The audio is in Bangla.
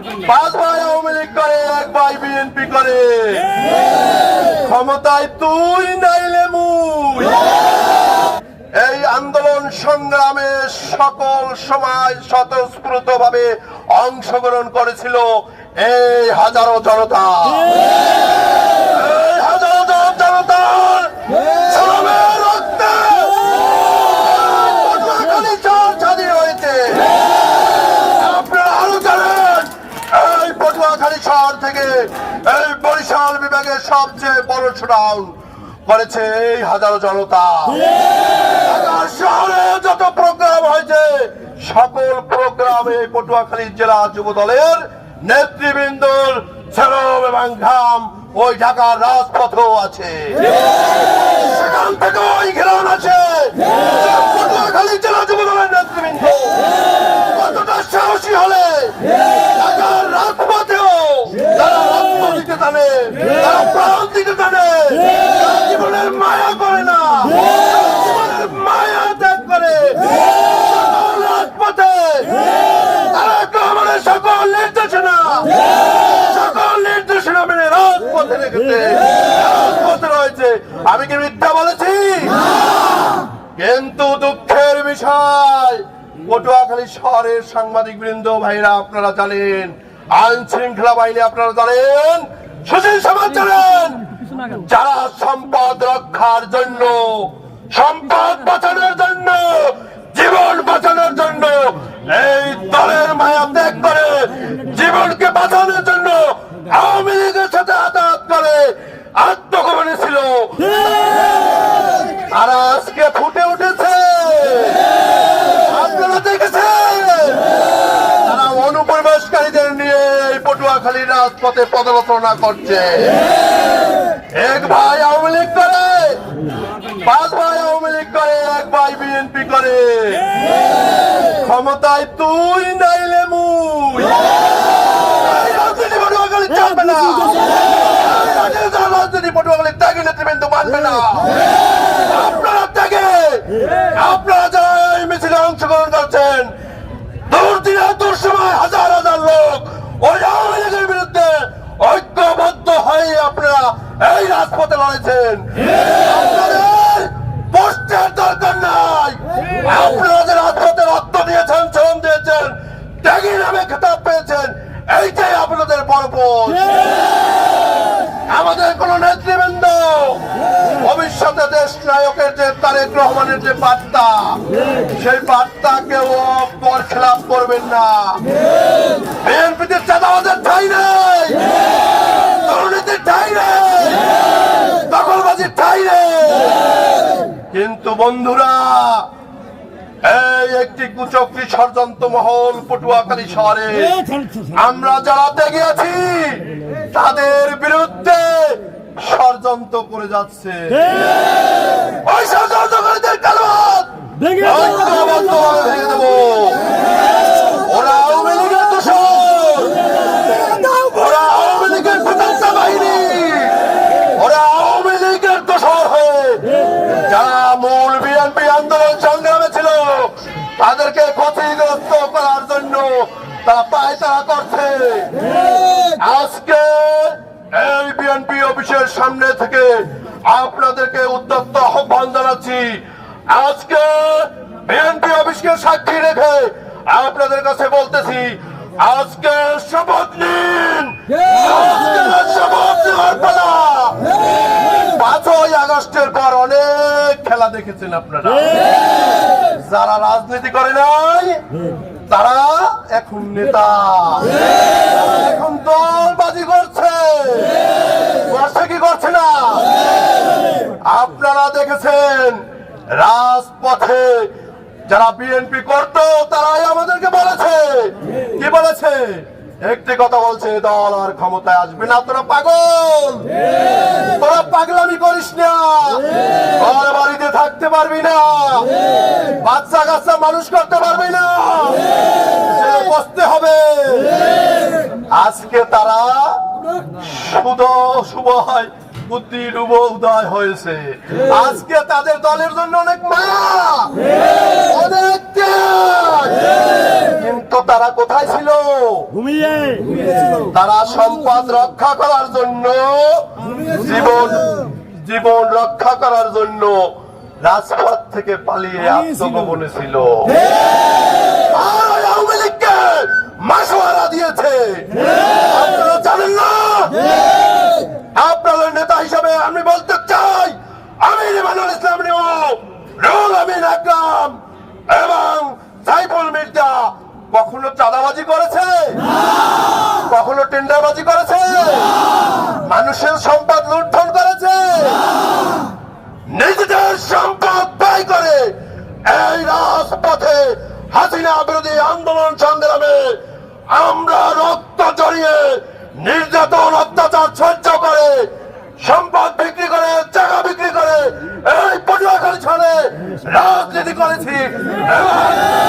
আওয়ামী লীগ করে এক ভাই বিএনপি করে। ক্ষমতায় তুই নাইলে মুই। এই আন্দোলন সংগ্রামে সকল সমাজ স্বতঃস্ফূর্ত ভাবে অংশগ্রহণ করেছিল এই হাজারো জনতা এই হাজারো জন- জনতার শ্রমের রক্তে পটুয়াখালী শহর স্বাধীন হয়েছে আপনারা আরও জানেন এই পটুয়াখালী শহর থেকে এই বরিশাল বিভাগের সবচেয়ে বড় শোডাউন করেছে এই হাজারো জনতা। শহরে যত প্রোগ্রাম হয়েছে, সকল প্রোগ্রামে পটুয়াখালী জেলা যুব দলের নেতৃবৃন্দর শ্রম এবং ঘাম ওই ঢাকার রাজপথও আছে। সেখান থেকে ওই ঘেরান আছে পটুয়াখালী জেলা যুব দলের নেতৃবৃন্দ। কতটা সাহসী হলে ঢাকার রাজপথেও তারা রক্ত দিতে জানে তারা প্রাণ দিতে জানে তারা জীবনের মায়া করে না তারা জীবনের মায়া ত্যাগ করে সকল রাজপথে তারা একটু আমাদের সকল নির্দেশনা। সকল নির্দেশনা মেনে রাজপথে রেখেছে। রাজপথে রয়েছে। আমি কি মিথ্যা বলেছি? কিন্তু দুঃখের বিষয়, পটুয়াখালী শহরের সাংবাদিক বৃন্দ ভাইরা, আপনারা জানেন আইন শৃঙ্খলা বাহিনী, আপনারা জানেন, সুশীল সমাজ জানেন, যারা সম্পদ রক্ষার জন্য, সম্পদ বাঁচানোর জন্য, জীবন বাঁচানোর জন্য, এই দলের মায়া ত্যাগ করে জীবনকে বাঁচানোর জন্য আওয়ামী লীগের সাথে আঘাত করে আত্মগোপনে ছিল। আর আজকে ফুটে উঠেছে। করছে। এক ভাই করে, পাঁচ ভাই করে, এক ভাই বিএনপি করে। ক্ষমতায় তুই নাইলে মুই এই রাজনীতি পটুয়াখালী চলবে না এই রাজনীতি রাজনীতি পটুয়াখালী ত্যাগী না আপনারা থেকে আপনারা যারা এই মিছিলে অংশগ্রহণ করছেন দূর দিনে সময় হাজার হাজার লোক ওই আওয়ামী লীগের বিরুদ্ধে ঐক্যবদ্ধ হয়ে আপনারা এই রাজপথে লড়েছেন। আপনাদের তারেক রহমানের যে বার্তা সেই বার্তা কেউ পর খেলাপ করবেন না। বিএনপিতে চাঁদাবাজের ঠাই নেই। দুর্নীতির ঠাই নেই। দখলবাজির ঠাই নেই। কিন্তু বন্ধুরা এই একটি কুচক্রি ষড়যন্ত্র মহল পটুয়াখালী শহরে আমরা যারা দেখে আছি তাদের বিরুদ্ধে ষড়যন্ত্র করে যাচ্ছে। ষড়যন্ত্রকারীদের কালবাদ। ঐক্যবদ্ধভাবে ভেঙে দেবো। ওরা আওয়ামী লীগের দোষর ওরা আওয়ামী লীগের প্রতারণা বাহিনী। ওরা আওয়ামী লীগের দোষর হয়ে যারা মূল বিএনপি আন্দোলন সংগ্রামে ছিল তাদেরকে ক্ষতিগ্রস্ত করার জন্য তারা পায়তারা করছে। আজকে এই অফিসের সামনে থেকে আপনাদেরকে উদ্যত্ত আহ্বান জানাচ্ছি। আজকে বিএনপি অফিসকে সাক্ষী রেখে আপনাদের কাছে বলতেছি, আজকে শপথ নিন। পাঁচই আগস্টের পর অনেক খেলা দেখেছেন আপনারা। যারা রাজনীতি করে নাই, তারা এখন নেতা তারা এখন দলবাজি করছে করছে কি করছে না আপনারা দেখেছেন রাজপথে যারা বিএনপি করতো, তারাই আমাদেরকে বলেছে। কি বলেছে? একটি কথা বলছে দল আর ক্ষমতায় আসবে না, তোরা পাগল। তোরা পাগলামি করিস না। ঘর বাড়িতে থাকতে পারবি না। বাচ্চা কাচ্চা মানুষ করতে পারবি না। বসতে হবে। আজকে তারা শুধু শুভ হয়। বুদ্ধির উব উদয় হয়েছে। আজকে তাদের দলের জন্য অনেক মায়া অনেক কিন্তু তারা কোথায় ছিল? তারা সম্পদ রক্ষা করার জন্য জীবন জীবন রক্ষা করার জন্য রাজপথ থেকে পালিয়ে আত্মগোপনে ছিল। আর আওয়ামী লীগকে মাসোয়ারা দিয়েছে আপনারা জানেন না আপনাদের নেতা হিসাবে আমি বলতে চাই আমি রিমানুল ইসলাম নিউ রুল আমিন আকরাম এবং সাইফুল মির্জা কখনো চাঁদাবাজি করেছে? কখনো টেন্ডারবাজি করেছে? মানুষের সম্পদ লুণ্ঠন করেছে? নিজেদের সম্পদ ব্যয় করে এই রাজপথে হাসিনা বিরোধী আন্দোলন সংগ্রামে আমরা রক্ত জড়িয়ে নির্যাতন, অত্যাচার সহ্য করে, সম্পদ বিক্রি করে, জায়গা বিক্রি করে এই পটুয়াখালী ছড়ে রাজনীতি করেছি। রহমানের